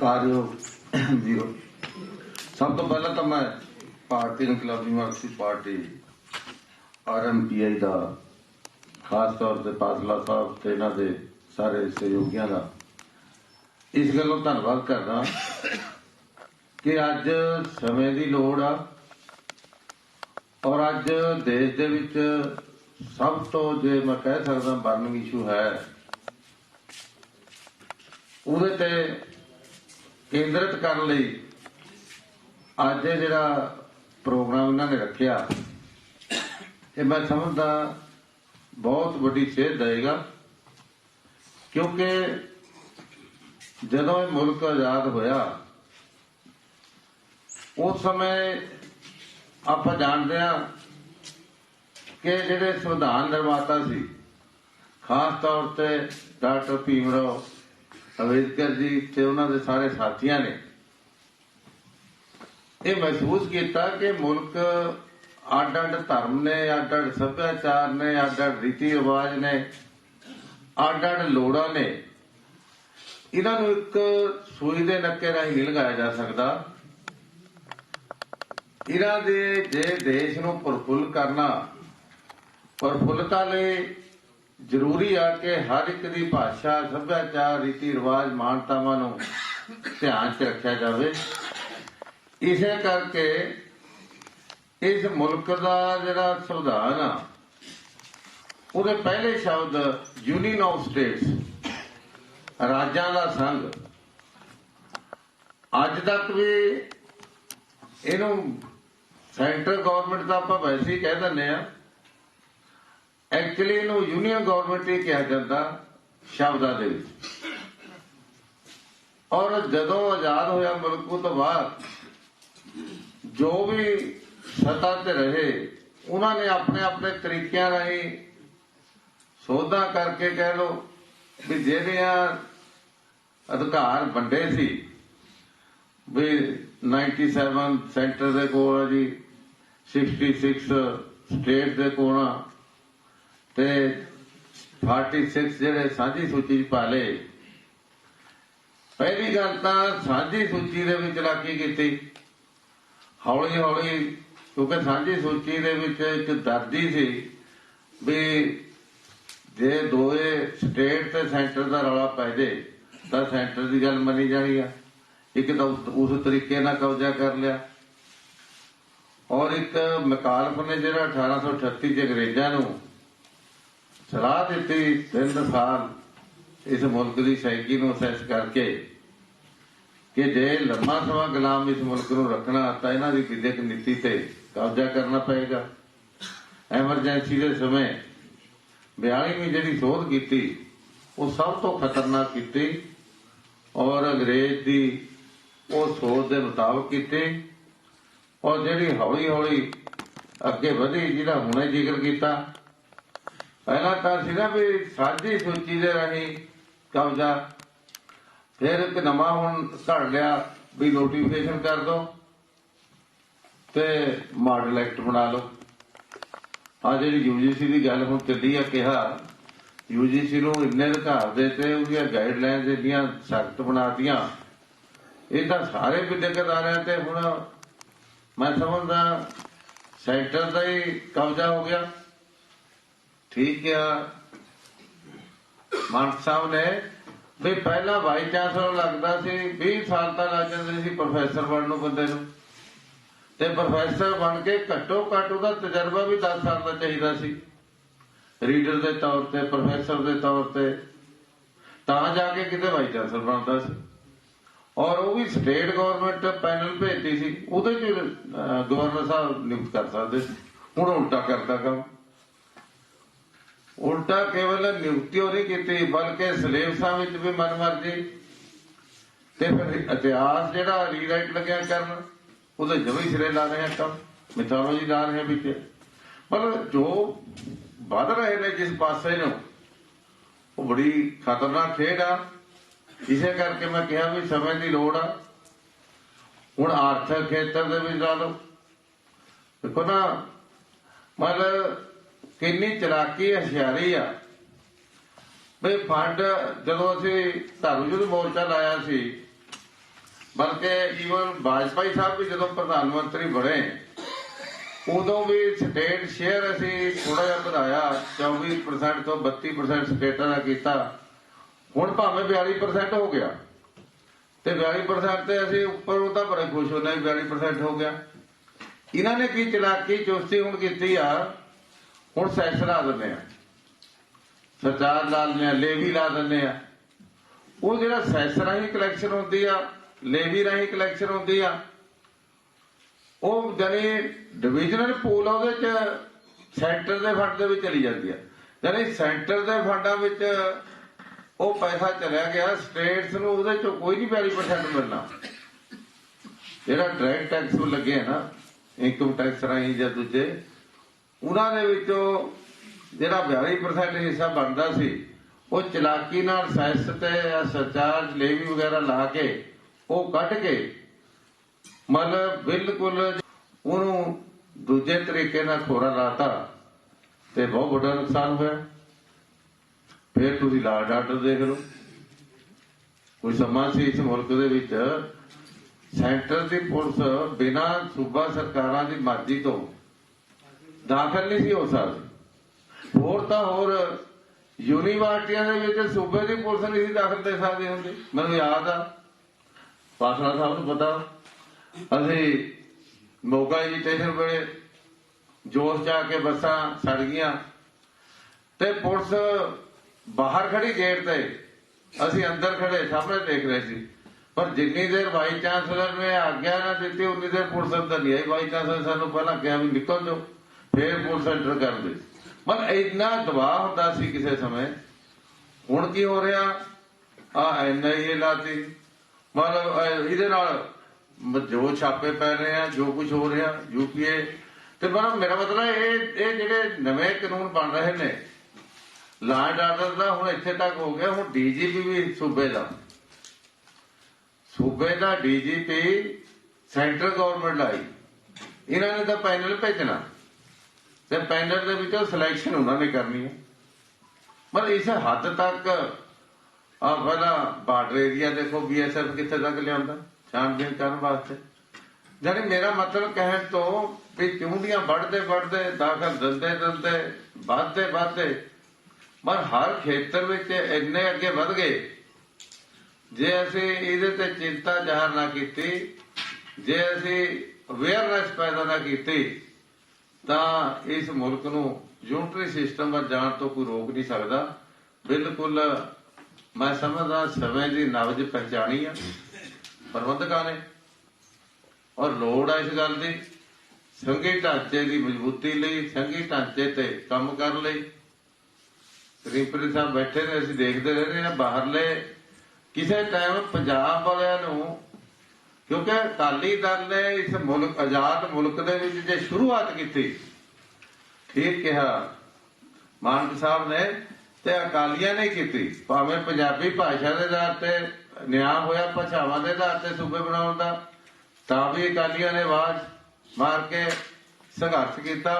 ਸਤਿਕਾਰਯੋਗ ਜੀਓ ਸਭ ਤੋਂ ਪਹਿਲਾਂ ਤਾਂ ਮੈਂ ਭਾਰਤੀ ਇਨਕਲਾਬੀ ਮਾਰਕਸੀ ਪਾਰਟੀ ਆਰਐਮਪੀਆਈ ਦਾ, ਖਾਸ ਤੌਰ ਤੇ ਪਾਸਲਾ ਸਾਹਿਬ ਤੇ ਇਹਨਾਂ ਦੇ ਸਾਰੇ ਸਹਿਯੋਗੀਆਂ ਦਾ। ਇਸ ਗੱਲੋਂ ਧੰਨਵਾਦ ਕਰਦਾ ਕਿ ਅੱਜ ਸਮੇਂ ਦੀ ਲੋੜ ਆ ਔਰ ਅੱਜ ਦੇਸ਼ ਦੇ ਵਿੱਚ ਸਭ ਤੋਂ ਜੇ ਮੈਂ ਕਹਿ ਸਕਦਾ ਬਰਨਿੰਗ ਇਸ਼ੂ ਹੈ, ਉਹਦੇ ਤੇ ਕੇਂਦਰਿਤ ਕਰਨ ਲਈ ਅੱਜ ਇਹ ਜਿਹੜਾ ਪ੍ਰੋਗਰਾਮ ਇਹਨਾਂ ਨੇ ਰੱਖਿਆ, ਇਹ ਮੈਂ ਸਮਝਦਾ ਬਹੁਤ ਵੱਡੀ ਸੇਧ ਦੇਵੇਗਾ, ਕਿਉਂਕਿ ਜਦੋਂ ਇਹ ਮੁਲਕ ਆਜ਼ਾਦ ਹੋਇਆ, ਉਸ ਸਮੇਂ ਆਪਾਂ ਜਾਣਦੇ ਹਾਂ ਕਿ ਜਿਹੜੇ ਸੰਵਿਧਾਨ ਨਿਰਮਾਤਾ ਸੀ, ਖਾਸ ਤੌਰ ਤੇ ਡਾਕਟਰ ਭੀਮਰਾਓ ਅੰਬੇਦਕਰ ਜੀ ਤੇ ਉਹਨਾਂ ਦੇ ਸਾਰੇ ਸਾਥੀਆਂ ਨੇ ਇਹ ਮਹਿਸੂਸ ਕੀਤਾ ਕਿ ਮੁਲਕ ਅੱਡ ਅੱਡ ਧਰਮ ਨੇ ਅੱਡ ਅੱਡ ਸੱਭਿਆਚਾਰ ਨੇ ਅੱਡ ਅੱਡ ਰੀਤੀ ਰਿਵਾਜ ਨੇ ਅੱਡ ਅੱਡ ਲੋੜਾਂ ਨੇ। ਇਹਨਾਂ ਨੂੰ ਇੱਕ ਸੂਈ ਦੇ ਨੱਕੇ ਰਾਹੀਂ ਨਹੀਂ ਲਗਾਇਆ ਜਾ ਸਕਦਾ। ਇਹਨਾਂ ਦੇ ਜੇ ਦੇਸ਼ ਨੂੰ ਪ੍ਰਫੁੱਲ ਕਰਨਾ, ਪ੍ਰਫੁੱਲਤਾ ਲਈ ਜ਼ਰੂਰੀ ਆ ਕਿ ਹਰ ਇੱਕ ਦੀ ਭਾਸ਼ਾ, ਸੱਭਿਆਚਾਰ, ਰੀਤੀ ਰਿਵਾਜ, ਮਾਨਤਾਵਾਂ ਨੂੰ ਧਿਆਨ 'ਚ ਰੱਖਿਆ ਜਾਵੇ। ਇਸੇ ਕਰਕੇ ਇਸ ਮੁਲਕ ਦਾ ਜਿਹੜਾ ਸੰਵਿਧਾਨ ਆ, ਉਹਦੇ ਪਹਿਲੇ ਸ਼ਬਦ ਯੂਨੀਅਨ ਆਫ ਸਟੇਟਸ ਰਾਜਾਂ ਦਾ ਸੰਘ। ਅੱਜ ਤੱਕ ਵੀ ਇਹਨੂੰ ਸੈਂਟਰ ਗਵਰਨਮੈਂਟ ਦਾ ਆਪਾਂ ਵੈਸੇ ਹੀ ਕਹਿ ਦਿੰਦੇ ਆ। ਐਕਚੁਅਲੀ ਇਹਨੂੰ ਯੂਨੀਅਨ ਗਵਰਨਮੈਂਟ ਹੀ ਕਿਹਾ ਜਾਂਦਾ ਸ਼ਬਦਾਂ ਦੇ ਵਿੱਚ। ਔਰ ਜਦੋਂ ਆਜ਼ਾਦ ਹੋਇਆ ਮੁਲਕ ਤੋਂ ਬਾਅਦ, ਜੋ ਵੀ ਸੱਤਾ ਤੇ ਰਹੇ, ਉਹਨਾਂ ਨੇ ਆਪਣੇ ਆਪਣੇ ਤਰੀਕਿਆਂ ਰਾਹੀਂ ਸੋਧਾਂ ਕਰਕੇ ਕਹਿ ਲੋ ਵੀ ਜਿਹੜੀਆਂ ਅਧਿਕਾਰ ਵੰਡੇ ਸੀ, ਵੀ 97 ਸੈਂਟਰ ਦੇ ਕੋਲ ਆ ਜੀ 66 ਸਟੇਟ ਦੇ ਕੋਲ ਆ ਤੇ 46 ਜਿਹੜੇ ਸਾਂਝੀ ਸੂਚੀ 'ਚ ਪਾ ਲਏ। ਪਹਿਲੀ ਗੱਲ ਤਾਂ ਸਾਂਝੀ ਸੂਚੀ ਦੇ ਵਿੱਚ ਲਾਕੀ ਕੀਤੀ। ਹੌਲੀ ਹੌਲੀ ਕਿਉਂਕਿ ਸਾਂਝੀ ਸੂਚੀ ਦੇ ਵਿੱਚ ਇੱਕ ਦਰਦੀ ਸੀ ਵੀ ਜੇ ਦੋਏ ਸਟੇਟ ਤੇ ਸੈਂਟਰ ਦਾ ਰੌਲਾ ਪੈ ਜੇ, ਤਾਂ ਸੈਂਟਰ ਦੀ ਗੱਲ ਮੰਨੀ ਜਾਣੀ ਆ। ਇੱਕ ਤਾਂ ਉਸ- ਉਸ ਤਰੀਕੇ ਨਾਲ ਕਬਜ਼ਾ ਕਰ ਲਿਆ। ਔਰ ਇੱਕ ਮਕਾਲਫ ਨੇ ਜਿਹੜਾ 1838 ਚ ਅੰਗਰੇਜ਼ਾਂ ਨੂੰ ਸਲਾਹ ਦਿੱਤੀ ਤਿੰਨ ਸਾਲ ਇਸ ਮੁਲਕ ਦੀ ਸਾਈਕੀ ਨੂੰ ਅਸੈਸ ਕਰਕੇ ਕਿ ਜੇ ਲੰਮਾ ਸਮਾਂ ਗੁਲਾਮ ਇਸ ਮੁਲਕ ਨੂੰ ਰੱਖਣਾ, ਤਾਂ ਇਹਨਾਂ ਦੀ ਵਿਦਿਅਕ ਨੀਤੀ ਤੇ ਕਬਜ਼ਾ ਕਰਨਾ ਪਏਗਾ। ਐਮਰਜੈਂਸੀ ਦੇ ਸਮੇਂ 42ਵੀਂ ਜਿਹੜੀ ਸੋਧ ਕੀਤੀ, ਉਹ ਸਭ ਤੋਂ ਖਤਰਨਾਕ ਕੀਤੀ ਔਰ ਅੰਗਰੇਜ਼ ਦੀ ਉਹ ਸੋਚ ਦੇ ਮੁਤਾਬਕ ਕੀਤੀ ਔਰ ਜਿਹੜੀ ਹੌਲੀ ਹੌਲੀ ਅੱਗੇ ਵਧੀ ਜਿਹੜਾ ਹੁਣੇ ਜ਼ਿਕਰ ਕੀਤਾ ਪਹਿਲਾਂ ਤਾਂ ਸੀ ਨਾ ਵੀ ਸਾਂਝੀ ਸੂਚੀ ਦੇ ਰਾਹੀਂ ਕਬਜ਼ਾ, ਫਿਰ ਇੱਕ ਨਵਾਂ ਹੁਣ ਘੜ ਲਿਆ ਵੀ ਨੋਟੀਫਿਕੇਸ਼ਨ ਕਰ ਦੋ ਤੇ ਮਾਡਲ ਐਕਟ ਬਣਾ ਲਓ। ਆ ਜਿਹੜੀ ਯੂਜੀਸੀ ਦੀ ਗੱਲ ਹੁਣ ਚੱਲੀ ਆ ਕਿਹਾ ਯੂਜੀਸੀ ਨੂੰ ਇੰਨੇ ਅਧਿਕਾਰ ਦੇ ਤੇ ਉਹਦੀਆਂ ਗਾਈਡਲਾਈਨਸ ਇੰਨੀਆਂ ਸਖਤ ਬਣਾਤੀਆਂ। ਇਹ ਤਾਂ ਸਾਰੇ ਵਿਦਿਅਕ ਅਦਾਰਿਆਂ ਤੇ ਹੁਣ ਮੈਂ ਸਮਝਦਾ, ਸੈਂਟਰ ਦਾ ਹੀ ਕਬਜ਼ਾ ਹੋ ਗਿਆ। ਠੀਕ ਆ। ਮਾਨ ਸਾਹਿਬ ਨੇ ਵੀ ਪਹਿਲਾਂ ਵਾਈ ਚਾਂਸਲਰ ਲੱਗਦਾ ਸੀ 20 ਸਾਲ ਤਾਂ ਲੱਗ ਜਾਂਦੇ ਸੀ ਪ੍ਰੋਫੈਸਰ ਬਣਨ ਨੂੰ ਬੰਦੇ ਨੂੰ। ਤੇ ਪ੍ਰੋਫੈਸਰ ਬਣ ਕੇ ਘੱਟੋ ਘੱਟ ਉਹਦਾ ਤਜਰਬਾ ਵੀ 10 ਸਾਲ ਦਾ ਚਾਹੀਦਾ ਸੀ। ਰੀਡਰ ਦੇ ਤੌਰ ਤੇ ਪ੍ਰੋਫੈਸਰ ਦੇ ਤੌਰ ਤੇ, ਤਾਂ ਜਾ ਕੇ ਕਿਤੇ ਵਾਈ ਚਾਂਸਲਰ ਬਣਦਾ ਸੀ। ਔਰ ਉਹ ਵੀ ਸਟੇਟ ਗਵਰਨਮੈਂਟ ਪੈਨਲ ਭੇਜਦੀ ਸੀ, ਉਹਦੇ ਚ ਗਵਰਨਰ ਸਾਹਿਬ ਨਿਯੁਕਤ ਕਰ ਸਕਦੇ ਸੀ। ਹੁਣ ਉਲਟਾ ਕਰਦਾ ਕੰਮ। ਉਲਟਾ ਕੇਵਲ ਨਿਯੁਕਤੀ ਉਹ ਕੀਤੀ, ਬਲਕਿ ਸਿਲੇਬਸਾਂ ਵਿੱਚ ਵੀ ਮਨਮਰਜ਼ੀ ਤੇ ਫਿਰ ਇਤਿਹਾਸ ਜਿਹੜਾ ਰੀਰਾਈਟ ਲੱਗਿਆ ਕਰਨ, ਉਹਦੇ ਜਮੀ ਸਿਰੇ ਲਾ ਰਹੇ ਆ ਕੰਮ। ਮਿਥੋਲੋਜੀ ਲਾ ਰਹੇ ਵਿੱਚ। ਪਰ ਜੋ ਵੱਧ ਰਹੇ ਨੇ ਜਿਸ ਪਾਸੇ ਨੂੰ, ਉਹ ਬੜੀ ਖਤਰਨਾਕ ਖੇਡ ਆ। ਇਸੇ ਕਰਕੇ ਮੈਂ ਕਿਹਾ ਵੀ ਸਮੇਂ ਦੀ ਲੋੜ ਆ। ਹੁਣ ਆਰਥਿਕ ਖੇਤਰ ਦੇ ਵਿੱਚ ਲਾ ਲਓ। ਦੇਖੋ ਨਾ, ਮਤਲਬ ਕਿੰਨੀ ਚਲਾਕੀ ਹਸ਼ਿਆਰੀ ਆ। ਵੀ ਫੰਡ ਜਦੋਂ ਅਸੀਂ ਧਰਮ ਯੁੱਧ ਮੋਰਚਾ ਲਾਇਆ ਸੀ, ਬਲਕਿ ਈਵਨ ਵਾਜਪਾਈ ਸਾਹਿਬ ਵੀ ਜਦੋਂ ਪ੍ਰਧਾਨ ਮੰਤਰੀ ਬਣੇ, ਉਦੋਂ ਵੀ ਸਟੇਟ ਸ਼ੇਅਰ ਅਸੀਂ ਥੋੜਾ ਜਿਹਾ ਵਧਾਇਆ 24% ਤੋਂ 32% ਸਟੇਟਾਂ ਦਾ ਕੀਤਾ। ਹੁਣ ਭਾਵੇਂ 42% ਹੋ ਗਿਆ। ਤੇ 42% ਤੇ ਅਸੀਂ ਉੱਪਰ ਉਹ ਤਾਂ ਬੜੇ ਖੁਸ਼ ਹੁੰਦੇ ਹਾਂ 42% ਹੋ ਗਿਆ। ਇਹਨਾਂ ਨੇ ਕੀ ਚਲਾਕੀ ਚੁਸਤੀ ਹੁਣ ਕੀਤੀ ਆ ਹੁਣ ਸੈਸ ਲਾ ਦਿੰਦੇ ਆ। ਸਰਦਾਰ ਲਾ ਦਿੰਦੇ ਆ, ਲੇਵੀ ਲਾ ਦਿੰਦੇ ਆ। ਉਹ ਜਿਹੜਾ ਸੈਸ ਰਾਹੀਂ ਕਲੈਕਸ਼ਨ ਹੁੰਦੀ ਆ, ਲੇਵੀ ਰਾਹੀਂ ਕਲੈਕਸ਼ਨ ਹੁੰਦੀ ਆ, ਉਹ ਜਾਨੀ ਡਿਵੀਜ਼ਨਲ ਪੂਲ ਆ ਉਹਦੇ ਚ ਸੈਂਟਰ ਦੇ ਫੰਡ ਦੇ ਵਿੱਚ ਚਲੀ ਜਾਂਦੀ ਆ। ਜਾਨੀ ਸੈਂਟਰ ਦੇ ਫੰਡਾਂ ਵਿੱਚ ਉਹ ਪੈਸਾ ਚਲਿਆ ਗਿਆ ਸਟੇਟਸ ਨੂੰ ਉਹਦੇ ਚੋਂ ਕੋਈ ਨਹੀਂ 42% ਮਿਲਣਾ। ਜਿਹੜਾ ਡਾਇਰੈਕਟ ਟੈਕਸ ਲੱਗੇ ਆ ਨਾ ਇਨਕਮ ਟੈਕਸ ਰਾਹੀਂ ਜਾਂ ਦੂਜੇ ਉਹਨਾਂ ਦੇ ਵਿੱਚੋਂ ਜਿਹੜਾ 42% ਹਿੱਸਾ ਬਣਦਾ ਸੀ, ਉਹ ਚਲਾਕੀ ਨਾਲ ਸੈਸ ਤੇ ਸਰਚਾਰਜ ਲੇਵੀ ਵਗੈਰਾ ਲਾ ਕੇ ਉਹ ਕੱਢ ਕੇ ਮਤਲਬ ਬਿਲਕੁਲ ਉਹਨੂੰ ਦੂਜੇ ਤਰੀਕੇ ਨਾਲ ਖੋਰਾ ਲਾਤਾ ਤੇ ਬਹੁਤ ਵੱਡਾ ਨੁਕਸਾਨ ਹੋਇਆ। ਫਿਰ ਤੁਸੀਂ ਲਾ ਡਾਕਟਰ ਦੇਖ ਲਓ। ਕੋਈ ਸਮਾਂ ਸੀ ਇਸ ਮੁਲਕ ਦੇ ਵਿੱਚ, ਸੈਂਟਰ ਦੀ ਪੁਲਿਸ ਬਿਨਾਂ ਸੂਬਾ ਸਰਕਾਰਾਂ ਦੀ ਮਰਜ਼ੀ ਤੋਂ ਦਾਖਲ ਨਹੀਂ ਸੀ ਹੋ ਸਕਦੀ। ਹੋਰ ਤਾਂ ਹੋਰ ਯੂਨੀਵਰਸਿਟੀਆਂ ਦੇ ਵਿੱਚ ਸੂਬੇ ਦੀ ਪੁਲਿਸ ਨਹੀਂ ਸੀ ਦਾਖਲ ਦੇ ਸਕਦੀ ਹੁੰਦੀ। ਮੈਨੂੰ ਯਾਦ ਆ ਪਾਸਲਾ ਸਾਹਿਬ ਨੂੰ ਪਤਾ, ਅਸੀਂ ਮੋਗਾ ਐਜੀਟੇਸ਼ਨ ਵੇਲੇ ਜੋਸ਼ ਜਾ ਕੇ ਬੱਸਾਂ ਸੜ ਗਈਆਂ ਤੇ ਪੁਲਿਸ ਬਾਹਰ ਖੜੀ ਗੇਟ ਤੇ ਅਸੀਂ ਅੰਦਰ ਖੜੇ, ਸਾਹਮਣੇ ਦੇਖ ਰਹੇ ਸੀ। ਪਰ ਜਿੰਨੀ ਦੇਰ ਵਾਈਸ ਚਾਂਸਲਰ ਨੇ ਆਗਿਆ ਨਾ ਦਿੱਤੀ, ਉਨੀ ਦੇਰ ਪੁਲਿਸ ਅੰਦਰ ਨਹੀਂ ਆਈ। ਵਾਈਸ ਚਾਂਸਲਰ ਸਾਨੂੰ ਪਹਿਲਾਂ ਕਿਹਾ ਵੀ ਨਿਕਲ ਜਾਓ। ਫੇਰ ਪੁਲਿਸ ਐਂਟਰ ਕਰਦੇ ਮਤਲਬ ਇੰਨਾ ਦਬਾਅ ਹੁੰਦਾ ਸੀ ਕਿਸੇ ਸਮੇਂ। ਹੁਣ ਕੀ ਹੋ ਰਿਹਾ? ਆ ਐਨਆਈਏ ਲਾਤੀ। ਮਤਲਬ ਇਹਦੇ ਨਾਲ ਜੋ ਛਾਪੇ ਪੈ ਰਹੇ ਆ, ਜੋ ਕੁਝ ਹੋ ਰਿਹਾ ਯੂਪੀਏ ਤੇ ਮਤਲਬ ਮੇਰਾ ਮਤਲਬ ਇਹ ਇਹ ਜਿਹੜੇ ਨਵੇਂ ਕਾਨੂੰਨ ਬਣ ਰਹੇ ਨੇ ਲਾ ਐਂਡ ਆਰਡਰ ਦਾ ਹੁਣ ਇੱਥੇ ਤੱਕ ਹੋ ਗਿਆ, ਹੁਣ ਡੀਜੀਪੀ ਵੀ ਸੂਬੇ ਦਾ। ਸੂਬੇ ਦਾ ਡੀਜੀਪੀ ਸੈਂਟਰ ਗਵਰਨਮੈਂਟ ਲਾਈ ਇਹਨਾਂ ਨੇ ਤਾਂ ਪੈਨਲ ਭੇਜਣਾ। ਤੇ ਪੈਨਲ ਦੇ ਵਿੱਚੋਂ ਸਿਲੈਕਸ਼ਨ ਉਹਨਾਂ ਨੇ ਕਰਨੀ ਹੈ। ਮਤਲਬ ਇਸ ਹੱਦ ਤੱਕ ਆ ਪਹਿਲਾਂ ਬਾਰਡਰ ਏਰੀਆ ਦੇਖੋ ਬੀਐਸਐਫ ਕਿੱਥੇ ਤੱਕ ਲਿਆਉਂਦਾ ਛਾਣਬੀਨ ਕਰਨ ਵਾਸਤੇ। ਜਾਨੀ ਮੇਰਾ ਮਤਲਬ ਕਹਿਣ ਤੋਂ ਵੀ ਚੁੰਡੀਆਂ ਵੱਢਦੇ ਵੱਢਦੇ, ਦਾਖਲ ਦਿੰਦੇ ਦਿੰਦੇ, ਵੱਧਦੇ ਵੱਧਦੇ, ਪਰ ਹਰ ਖੇਤਰ ਵਿੱਚ ਇੰਨੇ ਅੱਗੇ ਵਧ ਗਏ। ਜੇ ਅਸੀਂ ਇਹਦੇ ਤੇ ਚਿੰਤਾ ਜ਼ਾਹਰ ਨਾ ਕੀਤੀ, ਜੇ ਅਸੀਂ ਅਵੇਅਰਨੈਸ ਪੈਦਾ ਨਾ ਕੀਤੀ ਤਾਂ ਇਸ ਮੁਲਕ ਨੂੰ ਯੂਨਿਟਰੀ ਸਿਸਟਮ ਵੱਲ ਜਾਣ ਤੋਂ ਕੋਈ ਰੋਕ ਨਹੀਂ ਸਕਦਾ। ਬਿਲਕੁਲ ਮੈਂ ਸਮਝਦਾ ਸਮੇਂ ਦੀ ਨਵਜ ਪਛਾਣੀ ਆ, ਪ੍ਰਬੰਧਕਾਂ ਨੇ। ਔਰ ਲੋੜ ਆ ਇਸ ਗੱਲ ਦੀ। ਸੰਘੀ ਢਾਂਚੇ ਦੀ ਮਜ਼ਬੂਤੀ ਲਈ, ਸੰਘੀ ਢਾਂਚੇ ਤੇ ਕੰਮ ਕਰਨ ਲਈ। ਤ੍ਰਿਪੁਰੀ ਸਾਹਿਬ ਬੈਠੇ ਨੇ ਅਸੀਂ ਦੇਖਦੇ ਰਹਿੰਦੇ ਹਾਂ ਬਾਹਰਲੇ। ਕਿਸੇ ਟਾਈਮ ਪੰਜਾਬ ਵਾਲਿਆਂ ਨੂੰ ਕਿਉਂਕਿ ਅਕਾਲੀ ਦਲ ਨੇ ਇਸ ਮੁਲਕ, ਆਜ਼ਾਦ ਮੁਲਕ ਦੇ ਵਿੱਚ ਜੇ ਸ਼ੁਰੂਆਤ ਕੀਤੀ, ਠੀਕ ਕਿਹਾ, ਮਾਨਕ ਸਾਹਿਬ ਨੇ ਤੇ ਅਕਾਲੀਆਂ ਨੇ ਕੀਤੀ, ਭਾਵੇਂ ਪੰਜਾਬੀ ਭਾਸ਼ਾ ਦੇ ਆਧਾਰ ਤੇ ਨਿਆਂ ਹੋਇਆ, ਭਾਸ਼ਾਵਾਂ ਦੇ ਆਧਾਰ ਤੇ ਸੂਬੇ ਬਣਾਉਣ ਦਾ, ਤਾਂ ਵੀ ਅਕਾਲੀਆਂ ਨੇ ਆਵਾਜ਼ ਮਾਰ ਕੇ ਸੰਘਰਸ਼ ਕੀਤਾ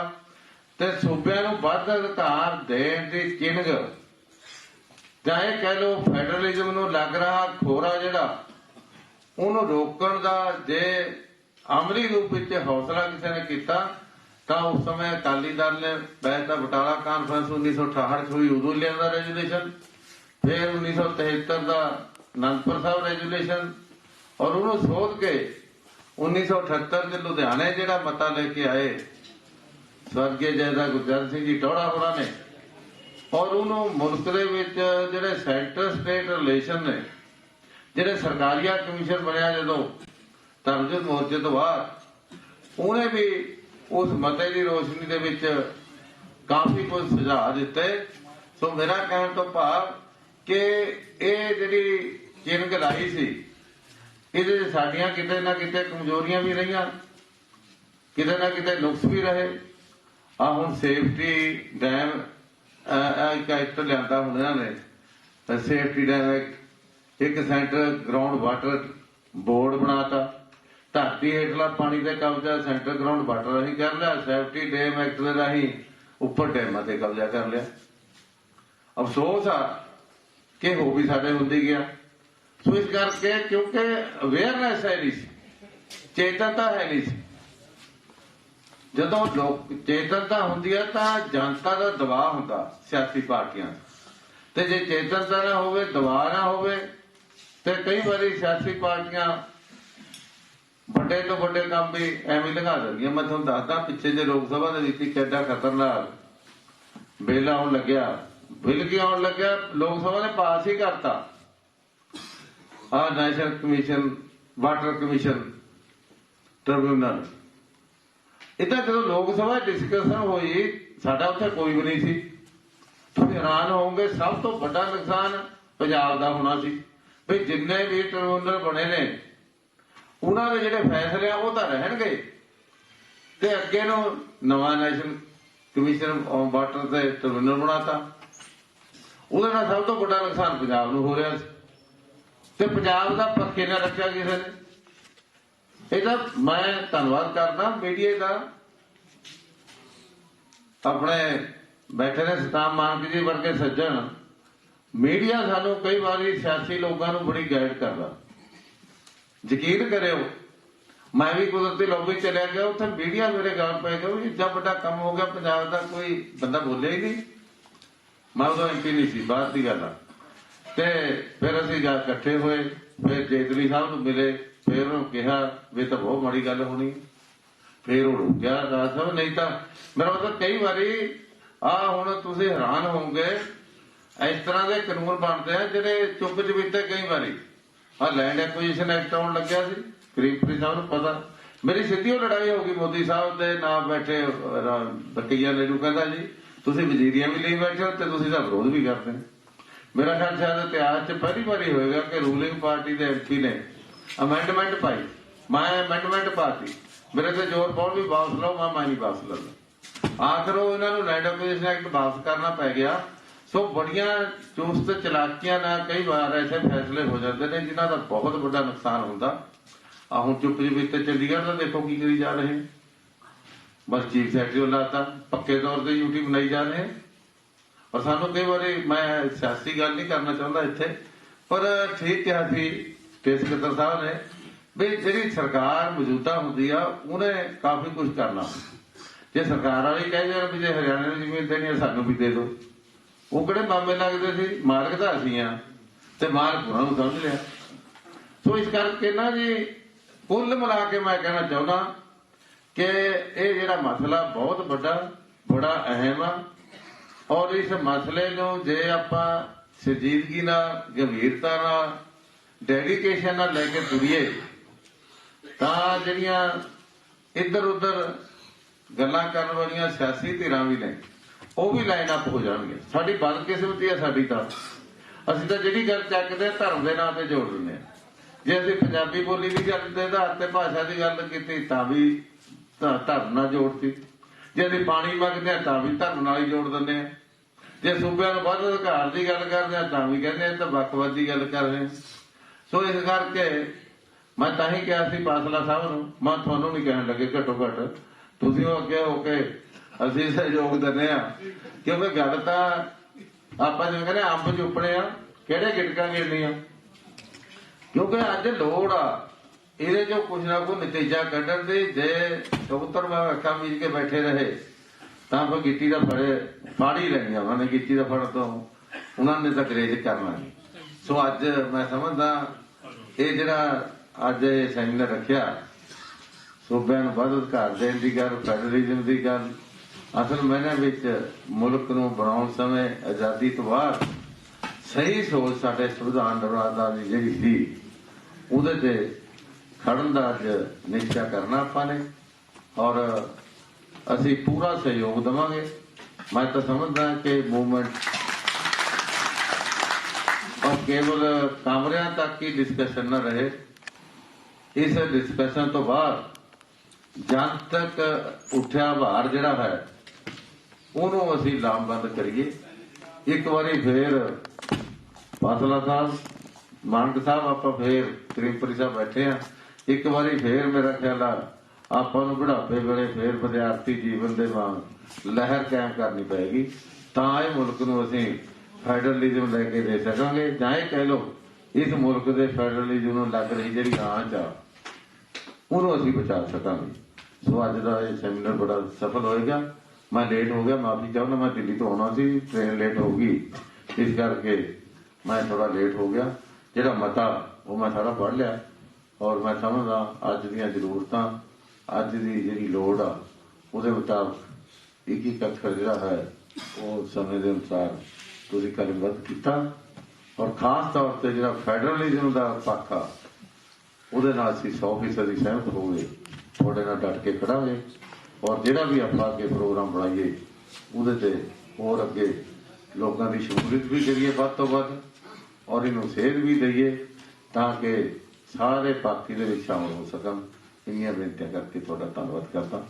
ਤੇ ਸੂਬਿਆਂ ਨੂੰ ਵੱਧ ਅਧਿਕਾਰ ਦੇਣ ਦੀ ਚਿੰਨ੍ਹ ਜਾਂ ਇਹ ਕਹਿ ਲੋ ਫੈਡਰਲਿਜ਼ਮ ਨੂੰ ਲੱਗ ਰਿਹਾ ਖੋਰਾ ਜਿਹੜਾ ਉਹਨੂੰ ਰੋਕਣ ਦਾ ਜੇ ਅਮਲੀ ਰੂਪ ਵਿੱਚ ਹੌਸਲਾ ਕਿਸੇ ਨੇ ਕੀਤਾ, ਤਾਂ ਉਸ ਸਮੇਂ ਅਕਾਲੀ ਦਲ ਨੇ ਬੈਠ ਦਾ ਬਟਾਲਾ ਕਾਨਫਰੰਸ 1968 ਚ ਹੋਈ, ਉਦੋਂ ਲਿਆਂਦਾ ਰੈਜੂਲੇਸ਼ਨ ਫਿਰ 1973 ਦਾ ਅਨੰਦਪੁਰ ਸਾਹਿਬ ਰੈਜੂਲੇਸ਼ਨ ਔਰ ਉਹਨੂੰ ਸੋਧ ਕੇ 1978 ਦੇ ਲੁਧਿਆਣੇ ਜਿਹੜਾ ਮਤਾ ਲੈ ਕੇ ਆਏ ਸਵਰਗੀ ਜੈਦਾ ਗੁਰਜਨ ਸਿੰਘ ਜੀ ਟੋੜਾ ਹੋਰਾਂ ਨੇ, ਔਰ ਉਹਨੂੰ ਮੁਲਕ ਦੇ ਵਿੱਚ ਜਿਹੜੇ ਸੈਂਟਰ ਸਟੇਟ ਰਿਲੇਸ਼ਨ ਨੇ ਜਿਹੜੇ ਸਰਕਾਰੀਆ ਕਮਿਸ਼ਨ ਬਣਿਆ ਜਦੋਂ ਤਰਜੁਦ ਮੋਰਚੇ ਤੋਂ ਬਾਅਦ, ਉਹਨੇ ਵੀ ਉਸ ਮਤੇ ਦੀ ਰੋਸ਼ਨੀ ਦੇ ਵਿੱਚ ਕਾਫੀ ਕੁਝ ਸੁਝਾਅ ਦਿੱਤੇ। ਸੋ ਮੇਰਾ ਕਹਿਣ ਤੋਂ ਭਾਵ ਕਿ ਇਹ ਜਿਹੜੀ ਚਿੰਗ ਲਾਈ ਸੀ, ਇਹਦੇ 'ਚ ਸਾਡੀਆਂ ਕਿਤੇ ਨਾ ਕਿਤੇ ਕਮਜ਼ੋਰੀਆਂ ਵੀ ਰਹੀਆਂ, ਕਿਤੇ ਨਾ ਕਿਤੇ ਨੁਕਸ ਵੀ ਰਹੇ। ਆ ਹੁਣ ਸੇਫਟੀ ਡੈਮ ਇੱਕ ਐਕਟ ਲਿਆਂਦਾ ਹੁਣ ਇਹਨਾਂ ਨੇ, ਸੇਫਟੀ ਡੈਮ ਐਕਟ ਇੱਕ ਸੈਂਟਰ ਗਰਾਊਂਡ ਵਾਟਰ ਬੋਰਡ ਬਣਾਤਾ। ਧਰਤੀ ਹੇਠਲਾ ਪਾਣੀ ਦਾ ਕਬਜ਼ਾ ਸੈਂਟਰ ਗਰਾਊਂਡ ਵਾਟਰ ਰਾਹੀਂ ਕਰ ਲਿਆ ਸੇਫਟੀ ਡੈਮ ਐਕਟ ਦੇ ਰਾਹੀਂ ਉੱਪਰ ਡੈਮਾਂ ਤੇ ਕਬਜ਼ਾ ਕਰ ਲਿਆ। ਅਫਸੋਸ ਆ ਕਿ ਹੋ ਵੀ ਸਾਡੇ ਹੁੰਦੀ ਗਿਆ। ਸੋ ਇਸ ਕਰਕੇ ਕਿਉਂਕਿ ਅਵੇਅਰਨੈਸ ਹੈ ਨਹੀਂ ਸੀ, ਚੇਤਨਤਾ ਹੈ ਨਹੀਂ ਸੀ। ਜਦੋਂ ਲੋਕ ਚੇਤਨਤਾ ਹੁੰਦੀ ਹੈ ਤਾਂ ਜਨਤਾ ਦਾ ਦਬਾਅ ਹੁੰਦਾ ਸਿਆਸੀ ਪਾਰਟੀਆਂ ਤੇ ਜੇ ਚੇਤਨਤਾ ਨਾ ਹੋਵੇ, ਦਬਾਅ ਨਾ ਹੋਵੇ ਤੇ ਕਈ ਵਾਰੀ ਸਿਆਸੀ ਪਾਰਟੀਆਂ ਵੱਡੇ ਤੋਂ ਵੱਡੇ ਕੰਮ ਵੀ ਐਵੇਂ ਲਗਾ ਦਿੰਦੀਆਂ। ਮੈਂ ਤੁਹਾਨੂੰ ਦੱਸਦਾ, ਪਿੱਛੇ ਜੇ ਲੋਕ ਸਭਾ ਦੇ ਵਿੱਚ ਕਿੱਡਾ ਖਤਰਨਾਕ ਬਿੱਲ ਆਉਣ ਲੱਗਿਆ। ਬਿੱਲ ਕੀ ਆਉਣ ਲੱਗਿਆ, ਲੋਕ ਸਭਾ ਨੇ ਪਾਸ ਹੀ ਕਰਤਾ। ਆ national commission water commission tribunal ਇਦਾਂ ਜਦੋਂ ਲੋਕ ਸਭਾ ਡਿਸਕਸ਼ਨ ਹੋਈ, ਸਾਡਾ ਉੱਥੇ ਕੋਈ ਵੀ ਨਹੀਂ ਸੀ। ਤੁਸੀਂ ਹੈਰਾਨ ਹੋਵੋਗੇ, ਸਭ ਤੋਂ ਵੱਡਾ ਨੁਕਸਾਨ ਪੰਜਾਬ ਦਾ ਹੋਣਾ ਸੀ। ਵੀ ਜਿੰਨੇ ਵੀ ਟ੍ਰਿਬਿਊਨਲ ਬਣੇ ਨੇ, ਉਹਨਾਂ ਦੇ ਜਿਹੜੇ ਫੈਸਲੇ ਆ, ਉਹ ਤਾਂ ਰਹਿਣਗੇ। ਤੇ ਅੱਗੇ ਨੂੰ ਨਵਾਂ ਨੈਸ਼ਨਲ ਕਮਿਸ਼ਨ ਆਨ ਵਾਟਰ ਤੇ ਟ੍ਰਿਬਿਊਨਲ ਬਣਾਤਾ। ਉਹਦੇ ਨਾਲ ਸਭ ਤੋਂ ਵੱਡਾ ਨੁਕਸਾਨ ਪੰਜਾਬ ਨੂੰ ਹੋ ਰਿਹਾ ਸੀ। ਤੇ ਪੰਜਾਬ ਦਾ ਪੱਕੇ ਨਾ ਰੱਖਿਆ ਕਿਸੇ ਨੇ। ਇਹਦਾ ਮੈਂ ਧੰਨਵਾਦ ਕਰਦਾ, ਮੀਡੀਆ ਦਾ। ਆਪਣੇ ਬੈਠੇ ਨੇ ਸਤਾਮ ਮਾਨਕ ਜੀ ਵਰਗੇ ਸੱਜਣ। ਮੀਡੀਆ ਸਾਨੂੰ ਕਈ ਵਾਰੀ ਸਿਆਸੀ ਲੋਕਾਂ ਨੂੰ ਬੜੀ ਗਾਈਡ ਕਰਦਾ। ਯਕੀਨ ਕਰਿਓ, ਮੈਂ ਵੀ ਕੁਦਰਤੀ ਲੌਬੀ ਚਲਿਆ ਗਿਆ, ਉੱਥੇ ਮੀਡੀਆ ਮੇਰੇ ਗੱਲ ਪੈ ਗਿਆ ਵੀ ਇੱਡਾ ਵੱਡਾ ਕੰਮ ਹੋ ਗਿਆ, ਪੰਜਾਬ ਦਾ ਕੋਈ ਬੰਦਾ ਬੋਲਿਆ ਹੀ ਨਹੀਂ। ਮੈਂ ਉਦੋਂ ਐਮਪੀ ਨਹੀਂ ਸੀ, ਬਾਅਦ ਦੀ ਗੱਲ ਆ। ਤੇ ਫਿਰ ਅਸੀਂ ਜਾ ਇਕੱਠੇ ਹੋਏ, ਫਿਰ ਜੇਤਲੀ ਸਾਹਿਬ ਨੂੰ ਮਿਲੇ, ਫਿਰ ਉਹਨੂੰ ਕਿਹਾ ਵੀ ਤਾਂ ਬਹੁਤ ਮਾੜੀ ਗੱਲ ਹੋਣੀ। ਫਿਰ ਉਹ ਰੁਕ ਰਾਜ ਸਾਹਿਬ, ਨਹੀਂ ਤਾਂ ਮੇਰਾ ਮਤਲਬ ਕਈ ਵਾਰੀ ਆ ਹੁਣ ਤੁਸੀਂ ਹੈਰਾਨ ਹੋਵੋਗੇ ਇਸ ਤਰ੍ਹਾਂ ਦੇ ਕਾਨੂੰਨ ਬਣਦੇ ਆ ਜਿਹੜੇ ਚੁੱਪ ਚਬੀਤੇ ਕਈ ਵਾਰੀ। ਆ ਲੈਂਡ ਐਕੁਜੀਸ਼ਨ ਐਕਟ ਆਉਣ ਲੱਗਿਆ ਸੀ ਕਰੀਬਪੁਰੀ ਸਾਹਿਬ ਨੂੰ ਪਤਾ। ਮੇਰੀ ਸਿੱਧੀ ਉਹ ਲੜਾਈ ਹੋ ਗਈ ਮੋਦੀ ਸਾਹਿਬ ਦੇ ਨਾਲ ਬੈਠੇ ਬੱਟੀਆਂ ਨੇ ਕਹਿੰਦਾ ਜੀ, ਤੁਸੀਂ ਵਜ਼ੀਰੀਆਂ ਵੀ ਲਈ ਬੈਠੇ ਹੋ ਤੇ ਤੁਸੀਂ ਤਾਂ ਵਿਰੋਧ ਵੀ ਕਰਦੇ ਹੋ ਮੇਰਾ ਖਿਆਲ ਸ਼ਾਇਦ ਇਤਿਹਾਸ 'ਚ ਪਹਿਲੀ ਵਾਰੀ ਹੋਏਗਾ ਕਿ ਰੂਲਿੰਗ ਪਾਰਟੀ ਦੇ ਐਮਪੀ ਨੇ ਅਮੈਂਡਮੈਂਟ ਪਾਈ। ਮੈਂ ਅਮੈਂਡਮੈਂਟ ਪਾਤੀ। ਮੇਰੇ ਤੇ ਜ਼ੋਰ ਪਾਉਣ ਵੀ ਵਾਪਸ ਲਓ, ਮੈਂ ਮੈਂ ਨਹੀਂ ਵਾਪਸ ਲੈਂਦਾ। ਆਖਰ ਉਹ ਇਹਨਾਂ ਨੂੰ ਲੈਂਡ ਐਕੁਜੀਸ਼ਨ ਐਕਟ ਵਾਪਸ ਕਰਨਾ ਪੈ ਗਿਆ। ਸੋ ਬੜੀਆਂ ਚੁਸਤ ਚਲਾਕੀਆਂ ਨਾਲ ਕਈ ਵਾਰ ਐਸੇ ਫੈਸਲੇ ਹੋ ਜਾਂਦੇ ਨੇ, ਜਿਨ੍ਹਾਂ ਦਾ ਬਹੁਤ ਵੱਡਾ ਨੁਕਸਾਨ ਹੁੰਦਾ। ਆ ਹੁਣ ਚੁੱਪ ਜਿਹੀ ਤੇ ਚੰਡੀਗੜ੍ਹ ਦਾ ਦੇਖੋ ਕੀ ਕਰੀ ਜਾ ਰਹੇ ਬਸ ਚੀਫ ਸੈਕਟਰੀ ਲਾਤਾ ਪੱਕੇ ਤੌਰ ਤੇ ਡਿਊਟੀ ਬਣਾਈ ਜਾ ਰਹੇ ਔਰ ਸਾਨੂੰ ਕਈ ਵਾਰੀ ਮੈਂ ਸਿਆਸੀ ਗੱਲ ਨਹੀਂ ਕਰਨਾ ਚਾਹੁੰਦਾ ਇੱਥੇ, ਪਰ ਠੀਕ ਕਿਹਾ ਸੀ ਟੇਸ ਕਤਰ ਸਾਹਿਬ ਨੇ ਵੀ ਜਿਹੜੀ ਸਰਕਾਰ ਮੌਜੂਦਾ ਹੁੰਦੀ ਆ, ਉਹਨੇ ਕਾਫੀ ਕੁਝ ਕਰਨਾ। ਜੇ ਸਰਕਾਰ ਵਾਲੀ ਕਹਿੰਦੇ ਆ ਵੀ ਜੇ ਹਰਿਆਣੇ ਨੂੰ ਜ਼ਮੀਨ ਦੇਣੀ ਆ, ਸਾਨੂੰ ਵੀ ਦੇ ਦਿਓ। ਉਹ ਕਿਹੜੇ ਮਾਮੇ ਲੱਗਦੇ ਸੀ? ਮਾਲਕ ਦਾ ਅਸੀਂ ਆ। ਤੇ ਮਾਲਕ ਉਹਨਾਂ ਨੂੰ ਸਮਝ ਲਿਆ। ਸੋ ਇਸ ਕਰਕੇ ਨਾ ਜੀ, ਕੁੱਲ ਮਿਲਾ ਕੇ ਮੈਂ ਕਹਿਣਾ ਚਾਹੁੰਦਾ ਕਿ ਇਹ ਜਿਹੜਾ ਮਸਲਾ ਬਹੁਤ ਵੱਡਾ, ਬੜਾ ਅਹਿਮ ਆ। ਔਰ ਇਸ ਮਸਲੇ ਨੂੰ ਜੇ ਆਪਾਂ ਸਜੀਦਗੀ ਨਾਲ, ਗੰਭੀਰਤਾ ਨਾਲ ਡੈਡੀਕੇਸ਼ਨ ਨਾਲ ਲੈ ਕੇ ਤੁਰੀਏ, ਤਾਂ ਜਿਹੜੀਆਂ ਇੱਧਰ ਉੱਧਰ ਗੱਲਾਂ ਕਰਨ ਵਾਲੀਆਂ ਸਿਆਸੀ ਧਿਰਾਂ ਵੀ ਨੇ ਉਹ ਵੀ ਲਾਈਨ ਅਪ ਹੋ ਜਾਣਗੇ। ਸਾਡੀ ਬਦਕਿਸਮਤੀ ਹੈ ਸਾਡੀ ਤਾਂ। ਅਸੀਂ ਤਾਂ ਜਿਹੜੀ ਗੱਲ ਚੱਕਦੇ ਆ, ਧਰਮ ਦੇ ਨਾਂ ਤੇ ਜੋੜ ਦਿੰਦੇ ਆ। ਜੇ ਅਸੀਂ ਪੰਜਾਬੀ ਬੋਲੀ ਦੀ ਗੱਲ ਦੇ ਆਧਾਰ ਤੇ ਭਾਸ਼ਾ ਦੀ ਗੱਲ ਕੀਤੀ, ਤਾਂ ਵੀ ਧਰਮ ਨਾਲ ਜੋੜਤੀ। ਜੇ ਅਸੀਂ ਪਾਣੀ ਮੰਗਦੇ ਆ, ਤਾਂ ਵੀ ਧਰਮ ਨਾਲ ਹੀ ਜੋੜ ਦਿੰਦੇ ਆ। ਜੇ ਸੂਬਿਆਂ ਨੂੰ ਵੱਧ ਅਧਿਕਾਰ ਦੀ ਗੱਲ ਕਰਦੇ ਆ, ਤਾਂ ਵੀ ਕਹਿੰਦੇ ਆ ਇਹ ਤਾਂ ਵੱਖਵਾਦ ਦੀ ਗੱਲ ਕਰ ਰਹੇ ਸੋ ਇਸ ਕਰਕੇ ਮੈਂ ਤਾਂ ਹੀ ਕਿਹਾ ਸੀ ਪਾਸਲਾ ਸਾਹਿਬ ਨੂੰ, ਮੈਂ ਤੁਹਾਨੂੰ ਨਹੀਂ ਕਹਿਣ ਲੱਗੇ ਘੱਟੋ ਘੱਟ। ਤੁਸੀਂ ਉਹ ਅੱਗੇ ਹੋ ਕੇ ਅਸੀਂ ਸਹਿਯੋਗ ਦਿੰਦੇ ਆ ਕਿਉਂਕਿ ਗੱਲ ਤਾਂ ਆਪਾਂ ਜਿਵੇਂ ਕਹਿੰਦੇ ਅੰਬ ਚੁੱਪਣੇ ਆ। ਕਿਹੜੇ ਗਿਟਕਾਂ ਗਿਰਨੀਆਂ ਕਿਉਂਕਿ ਅੱਜ ਲੋੜ ਆ। ਇਹਦੇ ਚੋਂ ਕੁਝ ਨਾ ਕੋਈ ਨਤੀਜਾ ਕੱਢਣ ਦੇ, ਜੇ ਕਬੂਤਰ ਮੈਂ ਅੱਖਾਂ ਮੀਚ ਕੇ ਬੈਠੇ ਰਹੇ, ਤਾਂ ਫਿਰ ਗਿੱਟੀ ਦਾ ਫੜੇ ਫਾੜੀ ਲੈਣੀ ਆ ਉਹਨਾਂ ਗਿੱਟੀ ਦਾ ਫੜ ਤੋਂ। ਉਹਨਾਂ ਨੇ ਤਾਂ ਗਰੇਜ ਕਰਨਾ ਨਹੀਂ। ਸੋ ਅੱਜ ਮੈਂ ਸਮਝਦਾ, ਇਹ ਜਿਹੜਾ ਅੱਜ ਇਹ ਸੈਮੀਨਾਰ ਰੱਖਿਆ ਸੂਬਿਆਂ ਨੂੰ ਵੱਧ ਅਧਿਕਾਰ ਦੇਣ ਦੀ ਗੱਲ, ਫੈਡਰਲਿਜ਼ਮ ਦੀ ਗੱਲ ਅਸਲ ਮੈਨੇ ਵਿੱਚ ਮੁਲਕ ਨੂੰ ਬਣਾਉਣ ਸਮੇਂ ਆਜ਼ਾਦੀ ਤੋਂ ਬਾਅਦ ਸਹੀ ਸੋਚ ਸਾਡੇ ਸੰਵਿਧਾਨ ਦਰਵਾਜ਼ਾ ਦੀ ਜਿਹੜੀ ਸੀ, ਉਹਦੇ ਤੇ ਖੜਨ ਦਾ ਅੱਜ ਨਿਸ਼ਚਾ ਕਰਨਾ ਆਪਾਂ ਨੇ। ਔਰ ਅਸੀਂ ਪੂਰਾ ਸਹਿਯੋਗ ਦੇਵਾਂਗੇ। ਮੈਂ ਤਾਂ ਸਮਝਦਾ ਕਿ ਮੂਵਮੈਂਟ ਔਰ ਕੇਵਲ ਕਮਰਿਆਂ ਤੱਕ ਹੀ ਡਿਸਕਸ਼ਨ ਨਾ ਰਹੇ। ਇਸ ਡਿਸਕਸ਼ਨ ਤੋਂ ਬਾਅਦ ਜਨ ਤੱਕ ਉੱਠਿਆ ਭਾਰ ਜਿਹੜਾ ਹੈ ਉਹਨੂੰ ਅਸੀਂ ਲਾਮਬੰਦ ਕਰੀਏ। ਇੱਕ ਵਾਰੀ ਫੇਰ ਫਾਸਲਾ ਸਾਹਿਬ, ਮਾਨਕ ਸਾਹਿਬ, ਆਪਾਂ ਫੇਰ ਤ੍ਰਿਪੁਰੀ ਸਾਹਿਬ ਬੈਠੇ ਆ। ਇੱਕ ਵਾਰੀ ਫੇਰ ਮੇਰਾ ਖਿਆਲ ਆ, ਆਪਾਂ ਨੂੰ ਬੁਢਾਪੇ ਵੇਲੇ ਫੇਰ ਵਿਦਿਆਰਥੀ ਜੀਵਨ ਦੇ ਵਾਂਗ ਲਹਿਰ ਕਾਇਮ ਕਰਨੀ ਪਏਗੀ। ਤਾਂ ਇਹ ਮੁਲਕ ਨੂੰ ਅਸੀਂ ਫੈਡਰਲਿਜ਼ਮ ਲੈ ਕੇ ਦੇ ਸਕਾਂਗੇ। ਜਾਂ ਇਹ ਕਹਿ ਲਓ, ਇਸ ਮੁਲਕ ਦੇ ਫੈਡਰਲਿਜ਼ਮ ਨੂੰ ਲੱਗ ਰਹੀ ਜਿਹੜੀ ਆਂਚ ਆ ਉਹਨੂੰ ਅਸੀਂ ਬਚਾ ਸਕਾਂਗੇ। ਸੋ ਅੱਜ ਦਾ ਇਹ ਸੈਮੀਨਾਰ ਬੜਾ ਸਫਲ ਹੋਏਗਾ। ਮੈਂ ਲੇਟ ਹੋ ਗਿਆ ਮਾਫੀ ਚਾਹੁੰਦਾ ਮੈਂ ਦਿੱਲੀ ਤੋਂ ਆਉਣਾ ਸੀ ਟ੍ਰੇਨ ਲੇਟ ਹੋ ਗਈ। ਇਸ ਕਰਕੇ ਮੈਂ ਥੋੜਾ ਲੇਟ ਹੋ ਗਿਆ। ਜਿਹੜਾ ਮਤਾ, ਉਹ ਮੈਂ ਸਾਰਾ ਪੜ੍ਹ ਲਿਆ। ਔਰ ਮੈਂ ਸਮਝਦਾ, ਅੱਜ ਦੀਆਂ ਜ਼ਰੂਰਤਾਂ, ਅੱਜ ਦੀ ਜਿਹੜੀ ਲੋੜ ਆ, ਉਹਦੇ ਮੁਤਾਬਕ ਇੱਕ ਇੱਕ ਅੱਖਰ ਜਿਹੜਾ ਹੈ, ਉਹ ਸਮੇਂ ਦੇ ਅਨੁਸਾਰ ਤੁਸੀਂ ਕਲਮਬੱਧ ਕੀਤਾ। ਔਰ ਖਾਸ ਤੌਰ ਤੇ ਜਿਹੜਾ ਫੈਡਰਲਿਜ਼ਮ ਦਾ ਪੱਖ ਆ, ਉਹਦੇ ਨਾਲ ਅਸੀਂ 100% ਦੀ ਸਹਿਮਤ ਹੋ ਗਏ ਤੁਹਾਡੇ ਨਾਲ ਡਟ ਕੇ ਖੜਾਂਗੇ। ਔਰ ਜਿਹੜਾ ਵੀ ਆਪਾਂ ਅੱਗੇ ਪ੍ਰੋਗਰਾਮ ਬਣਾਈਏ, ਉਹਦੇ ਤੇ ਹੋਰ ਅੱਗੇ ਲੋਕਾਂ ਦੀ ਸ਼ਮੂਲੀਅਤ ਵੀ ਕਰੀਏ ਵੱਧ ਤੋਂ ਵੱਧ ਔਰ ਇਹਨੂੰ ਸੇਧ ਵੀ ਦਈਏ ਤਾਂ ਕਿ ਸਾਰੇ ਪਾਰਟੀ ਦੇ ਵਿੱਚ ਸ਼ਾਮਲ ਹੋ ਸਕਣ। ਇੰਨੀਆਂ ਬੇਨਤੀਆਂ ਕਰਕੇ ਤੁਹਾਡਾ ਧੰਨਵਾਦ ਕਰਦਾ।